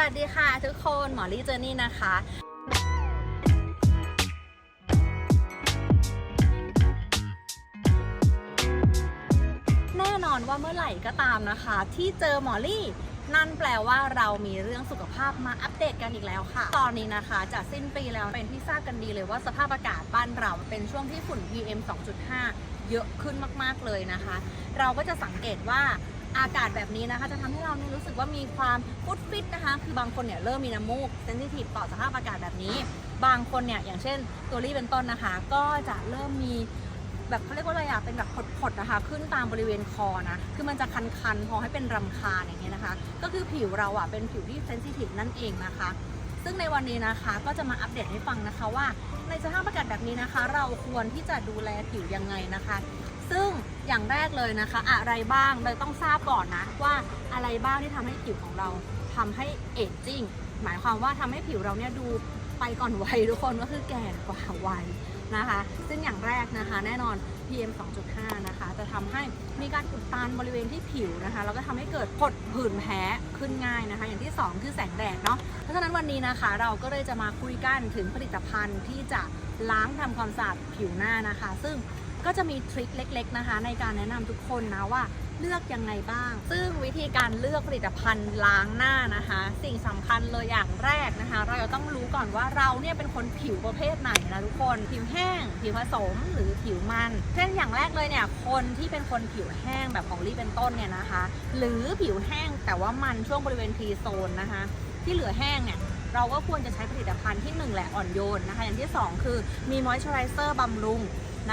วัสดีค่ะทุกคนหมอลี่เจอนี่นะคะแน่นอนว่าเมื่อไหร่ก็ตามนะคะ ที่เจอหมอลี่ นั่นแปลว่าเรามีเรื่องสุขภาพมาอัปเดตกันอีกแล้วค่ะ ตอนนี้นะคะจะสิ้นปีแล้วเป็นที่ทราบกันดีเลยว่าสภาพอากาศบ้านเราเป็นช่วงที่ฝุ่น PM 2.5 เยอะขึ้นมากๆเลยนะคะ เราก็จะสังเกตว่า อากาศแบบนี้นะคะ จะทำให้เราเนี่ยรู้สึกว่ามีความฟุตฟิตนะคะ คือบางคนเนี่ยเริ่มมีน้ำมูกเซนซิทีฟต่อสภาพอากาศแบบนี้ บางคนเนี่ยอย่างเช่นตัวรี่เป็นต้นนะคะ ก็จะเริ่มมีแบบเขาเรียกว่าอะไรอะเป็นแบบผดๆนะคะ ขึ้นตามบริเวณคอนะ คือมันจะคันๆ พอให้เป็นรำคาญอย่างเงี้ยนะคะ ก็คือผิวเราอะเป็นผิวที่เซนซิทีฟนั่นเองนะคะ ซึ่งในวันนี้นะคะก็จะมาอัปเดตให้ฟังนะคะว่า ในสภาพอากาศแบบนี้นะคะ เราควรที่จะดูแลผิวยังไงนะคะ ซึ่งอย่างแรกเลยนะคะ อะไรบ้างเราต้องทราบก่อนนะว่าอะไรบ้างที่ทำให้ผิวของเราทำให้เอจจิ้งหมายความว่าทำให้ผิวเราเนี่ยดูไปก่อนวัยทุกคนก็คือแก่กว่าวัยนะคะ ซึ่งอย่างแรกนะคะ แน่นอน PM 2.5 นะคะ จะทำให้มีการอุดตันบริเวณที่ผิวนะคะ แล้วก็ทำให้เกิดผดผื่นแพ้ขึ้นง่ายนะคะ อย่างที่ 2 คือแสงแดดเนาะ เพราะฉะนั้นวันนี้นะคะ เราก็เลยจะมาคุยกันถึงผลิตภัณฑ์ที่จะล้างทำความสะอาดผิวหน้านะคะ ซึ่ง ก็จะมีทริคเล็ก ๆนะคะ ในการแนะนำทุกคนนะว่าเลือกยังไงบ้าง ซึ่งวิธีการเลือกผลิตภัณฑ์ล้างหน้านะคะ สิ่งสำคัญเลยอย่างแรกนะคะ เราจะต้องรู้ก่อนว่าเราเนี่ยเป็นคนผิวประเภทไหนนะทุกคน ผิวแห้ง ผิวผสมหรือผิวมันเช่นอย่างแรกเลยเนี่ยคนที่เป็นคนผิวแห้งแบบของลี่เป็นต้นเนี่ยนะคะ หรือผิวแห้งแต่ว่ามันช่วงบริเวณทีโซนนะคะ ที่เหลือแห้งเนี่ยเราก็ควรจะใช้ผลิตภัณฑ์ที่ 1 แหละอ่อนโยนนะคะ อย่างที่ 2 คือมีมอยส์เจอไรเซอร์บำรุง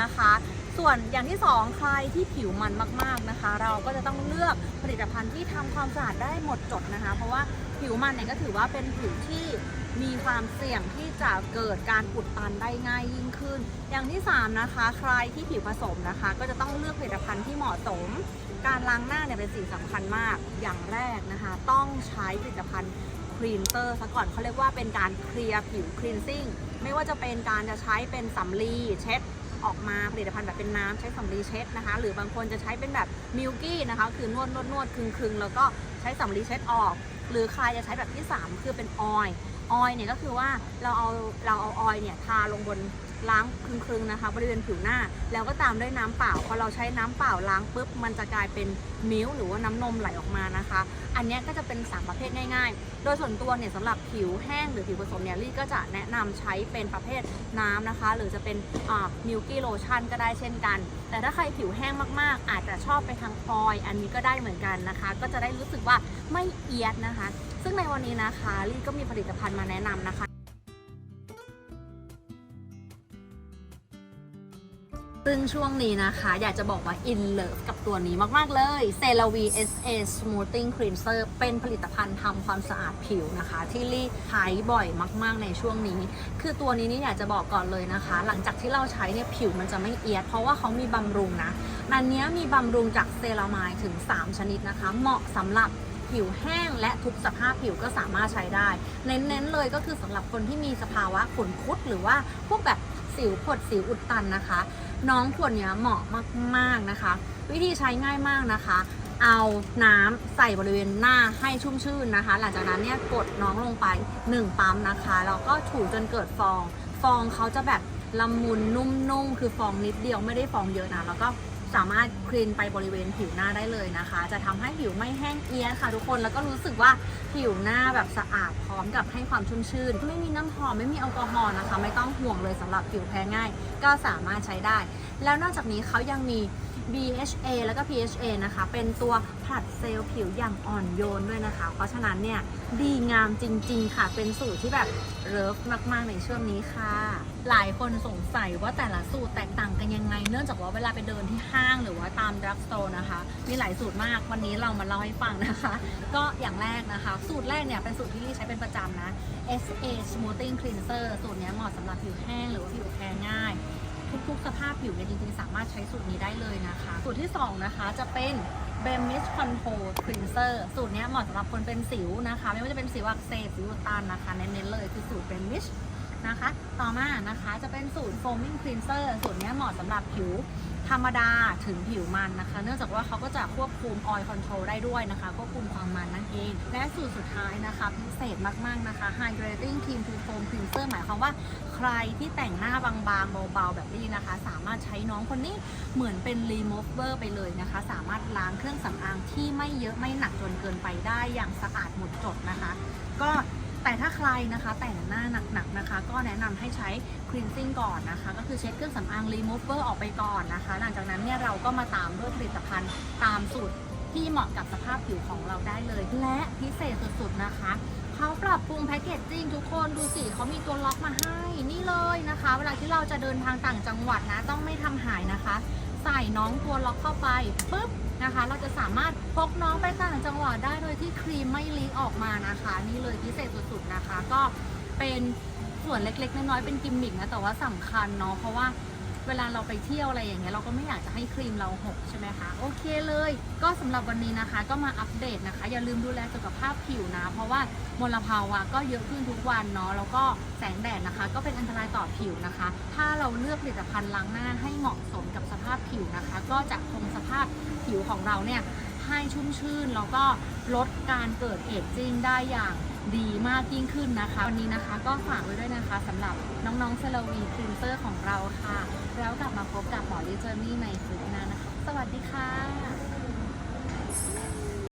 นะคะ ส่วนอย่างที่ 2 ใครที่ผิวมันมากๆนะคะ เราก็จะต้องเลือกผลิตภัณฑ์ที่ทำความสะอาดได้หมดจดนะคะ เพราะว่าผิวมันเนี่ยก็ถือว่าเป็นผิวที่มีความเสี่ยงที่จะเกิดการอุดตันได้ง่ายยิ่งขึ้น อย่างที่ 3 นะคะ ใครที่ผิวผสมนะคะ ก็จะต้องเลือกผลิตภัณฑ์ที่เหมาะสม การล้างหน้าเนี่ยเป็นสิ่งสำคัญมาก อย่างแรกนะคะ ต้องใช้ผลิตภัณฑ์คลีนเตอร์ซะก่อนเขาเรียกว่าเป็นการเคลียร์ผิวคลีนซิ่ง ไม่ว่าจะเป็นการจะใช้เป็นสำลีเช็ด ออกมาผลิตภัณฑ์แบบเป็นน้ำใช้สำลีเช็ดนะคะ หรือบางคนจะใช้เป็นแบบมิลกี้นะคะ คือนวดนวดนวดคึงคึงแล้วก็ใช้สำลีเช็ดออก หรือใครจะใช้แบบที่ 3 คือเป็นออยล์ออยล์เนี่ยก็คือว่าเราเอาเราเอาออยล์เนี่ยทาลงบน ล้างคลึงๆนะคะบริเวณผิวหน้า แล้วก็ตามด้วยน้ำเปล่าพอเราใช้น้ำเปล่าล้างปุ๊บมันจะกลายเป็นมิลค์หรือว่าน้ำนมไหลออกมานะคะ อันนี้ก็จะเป็นสามประเภทง่ายๆ โดยส่วนตัวเนี่ยสำหรับผิวแห้งหรือผิวผสมเนี่ยลี่ก็จะแนะนำใช้เป็นประเภทน้ำนะคะ หรือจะเป็นมิลกี้โลชั่นก็ได้เช่นกัน แต่ถ้าใครผิวแห้งมากๆ อาจจะชอบไปทางออยอันนี้ก็ได้เหมือนกันนะคะ ก็จะได้รู้สึกว่าไม่เอียดนะคะ ซึ่งในวันนี้นะคะลี่ก็มีผลิตภัณฑ์มาแนะนำนะคะ ซึ่งช่วงนี้นะคะ อยากจะบอกว่า in love กับตัวนี้มาก ๆ เลย c e l a v i SA Smoothing Cleanser เป็นผลิตภัณฑ์ทำความสะอาดผิวนะคะ ที่ลี่ใช้บ่อยมาก ๆ ในช่วงนี้ คือตัวนี้นี่อยากจะบอกก่อนเลยนะคะ หลังจากที่เราใช้เนี่ยผิวมันจะไม่เอียด เพราะว่าเขามีบำรุงนะอันนี้มีบำรุงจากเซรามายถึง 3 ชนิดนะคะ เหมาะสำหรับผิวแห้งและทุกสภาพผิวก็สามารถใช้ได้ เน้นๆเลยก็คือสำหรับคนที่มีสภาวะขนคุดหรือว่าพวกแบบสิวผดสิวอุดตันนะคะ น้องขวดเนี้ยเหมาะมากๆนะคะ วิธีใช้ง่ายมากนะคะ เอาน้ำใส่บริเวณหน้าให้ชุ่มชื่นนะคะ หลังจากนั้นเนี่ยกดน้องลงไป 1 ปั๊มนะคะแล้วก็ถูจนเกิดฟอง ฟองเขาจะแบบละมุนนุ่มๆ คือฟองนิดเดียวไม่ได้ฟองเยอะนะแล้วก็ สามารถคลีนไปบริเวณผิวหน้าได้เลยนะคะ จะทำให้ผิวไม่แห้งเอียดค่ะทุกคนแล้วก็รู้สึกว่าผิวหน้าแบบสะอาดพร้อมกับให้ความชุ่มชื่น ไม่มีน้ำหอมไม่มีแอลกอฮอล์นะคะ ไม่ต้องห่วงเลยสำหรับผิวแพ้ง่าย ก็สามารถใช้ได้ แล้วนอกจากนี้เขายังมี BHA แล้วก็ PHA นะคะ เป็นตัวผลัดเซลล์ผิวอย่างอ่อนโยนด้วยนะคะ เพราะฉะนั้นเนี่ยดีงามจริง ๆ ค่ะ เป็นสูตรที่แบบเลิฟมาก ๆ ในช่วงนี้ค่ะ หลายคนสงสัยว่าแต่ละสูตรแตกต่างกันยังไง เนื่องจากว่าเวลาไปเดินที่ห้างหรือว่าตามดรักสโตร์นะคะ มีหลายสูตรมาก วันนี้เรามาเล่าให้ฟังนะคะ ก็อย่างแรกนะคะ สูตรแรกเนี่ยเป็นสูตรที่ลี่ใช้เป็นประจำนะ SA Smoothing Cleanser สูตรนี้เหมาะสำหรับผิวแห้งหรือว่าผิวแพ้ง่าย ทุกๆ สภาพผิวเนี่ยจริงๆ สามารถใช้สูตรนี้ได้เลยนะคะ สูตรที่ 2 นะคะจะเป็น b e m i s Control Cleanser สูตรนี้เหมาะสำหรับคนเป็นสิวนะคะ ไม่ว่าจะเป็นสิวอักเสบสิวตันนะคะเน้นๆเลยคือสูตร b e m i s นะคะ ต่อมานะคะจะเป็นสูตร foaming cleanser สูตรนี้เหมาะสำหรับผิว ธรรมดาถึงผิวมันนะคะ เนื่องจากว่าเขาก็จะควบคุม oil control ได้ด้วยนะคะควบคุมความมันนั่นเอง และสูตรสุดท้ายนะคะพิเศษมากๆนะคะ hydrating cream to foam cleanser หมายความว่าใครที่แต่งหน้าบางๆเบาๆแบบนี้นะคะ สามารถใช้น้องคนนี้เหมือนเป็น remover ไปเลยนะคะ สามารถล้างเครื่องสำอางที่ไม่เยอะไม่หนักจนเกินไปได้อย่างสะอาดหมดจดนะคะ ก็ ใครนะคะแต่งหน้าหนักๆนะคะ ก็แนะนำให้ใช้ cleansing ก่อนนะคะ ก็คือเช็ดเครื่องสำอาง remover ออกไปก่อนนะคะ หลังจากนั้นเนี่ยเราก็มาตามด้วยผลิตภัณฑ์ตามสูตรที่เหมาะกับสภาพผิวของเราได้เลย และพิเศษสุดๆนะคะเขาปรับปรุงแพคเกจจิ้งทุกคนดูสิเขามีตัวล็อกมาให้นี่เลยนะคะ เวลาที่เราจะเดินทางต่างจังหวัดนะต้องไม่ทำหายนะคะ ใส่น้องตัวล็อกเข้าไปปุ๊บนะคะ เราจะสามารถพกน้องไปต่างจังหวัดได้โดยที่ครีมไม่ลีกออกมานะคะ นี่เลยพิเศษสุดๆนะคะ ก็เป็นส่วนเล็กๆน้อยๆเป็นกิมมิกนะแต่ว่าสำคัญเนาะเพราะว่า เวลาเราไปเที่ยวอะไรอย่างเงี้ยเราก็ไม่อยากจะให้ครีมเราหกใช่ไหมคะโอเคเลย ก็สำหรับวันนี้นะคะ ก็มาอัปเดตนะคะ อย่าลืมดูแลสุขภาพผิวนะ เพราะว่ามลภาวะก็เยอะขึ้นทุกวันเนาะแล้วก็แสงแดดนะคะ ก็เป็นอันตรายต่อผิวนะคะ ถ้าเราเลือกผลิตภัณฑ์ล้างหน้าให้เหมาะสมกับสภาพผิวนะคะ ก็จะคงสภาพผิวของเราเนี่ยให้ชุ่มชื่นแล้วก็ลดการเกิดเอจจิ้งได้อย่าง ดีมากยิ่งขึ้นนะคะ วันนี้นะคะก็ฝากไว้ด้วยนะคะสำหรับน้องๆเซลวีครีมเซอร์ของเราค่ะ แล้วกลับมาพบกับหมอลิเจอร์นี่ในคลิปหน้านะคะ สวัสดีค่ะ